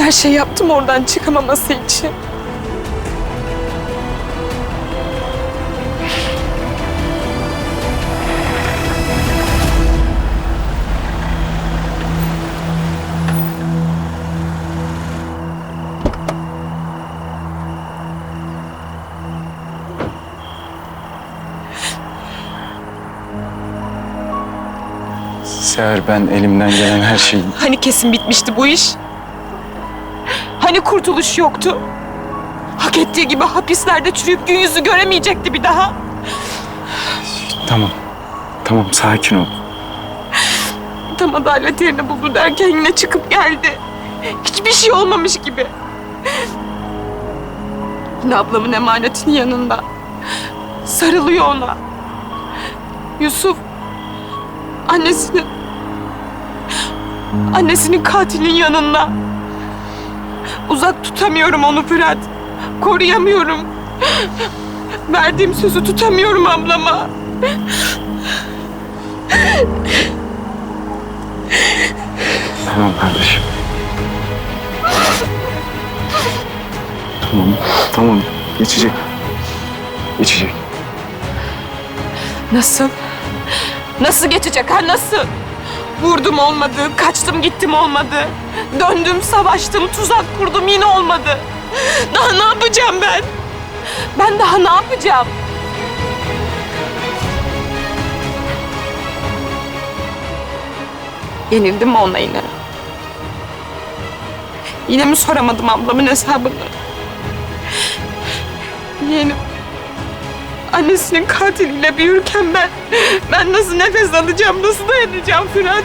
Her şey yaptım oradan çıkamaması için. Seher ben elimden gelen her şeyi... Hani kesin bitmişti bu iş? Hani kurtuluş yoktu? Hak ettiği gibi hapislerde çürüyüp gün yüzü göremeyecekti bir daha. Tamam. Tamam sakin ol. Tam adalet yerini buldu derken yine çıkıp geldi. Hiçbir şey olmamış gibi. Yine ablamın emanetinin yanında. Sarılıyor ona. Yusuf annesinin annesinin katilin yanında. Uzak tutamıyorum onu Fırat. Koruyamıyorum. Verdiğim sözü tutamıyorum ablama. Tamam kardeşim. Tamam. Tamam. Geçecek. Geçecek. Nasıl? Nasıl geçecek ha nasıl? Vurdum olmadı, kaçtım gittim olmadı. Döndüm, savaştım, tuzak kurdum yine olmadı. Daha ne yapacağım ben? Ben daha ne yapacağım? Yenildim mi ona yine? Yine mi soramadım ablamın hesabını? Yeğenim annesinin katiliyle büyürken ben ben nasıl nefes alacağım, nasıl dayanacağım Fırat?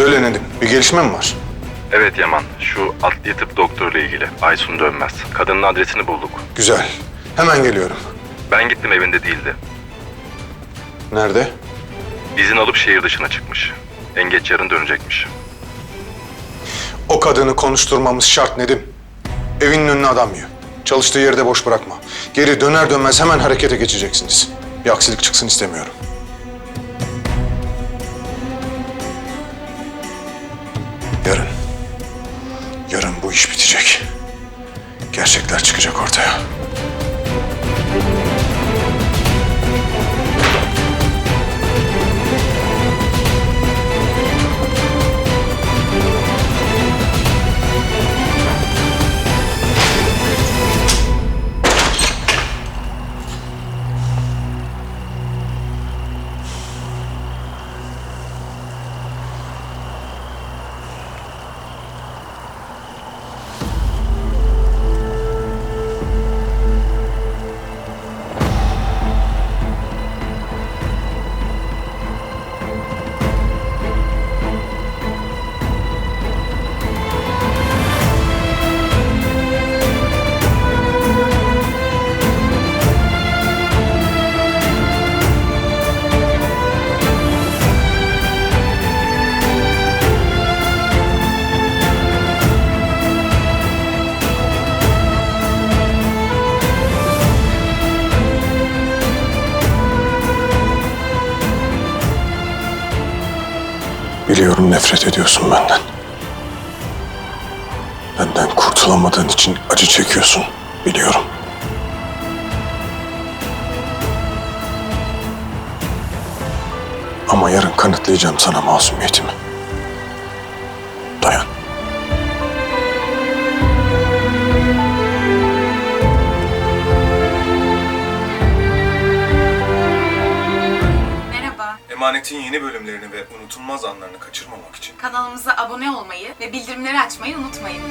Söyle Nedim, bir gelişme mi var? Evet Yaman, şu adli tıp doktoruyla ilgili. Aysun Dönmez. Kadının adresini bulduk. Güzel. Hemen geliyorum. Ben gittim evinde değildi. Nerede? İzin alıp şehir dışına çıkmış. En geç yarın dönecekmiş. O kadını konuşturmamız şart Nedim. Evinin önüne adam yiyor. Çalıştığı yeri de boş bırakma. Geri döner dönmez hemen harekete geçeceksiniz. Bir aksilik çıksın istemiyorum. Bu iş bitecek. Gerçekler çıkacak ortaya. Biliyorum nefret ediyorsun benden. Benden kurtulamadığın için acı çekiyorsun. Biliyorum. Ama yarın kanıtlayacağım sana masumiyetimi. Emanetin yeni bölümlerini ve unutulmaz anlarını kaçırmamak için Kanalımıza abone olmayı ve bildirimleri açmayı unutmayın.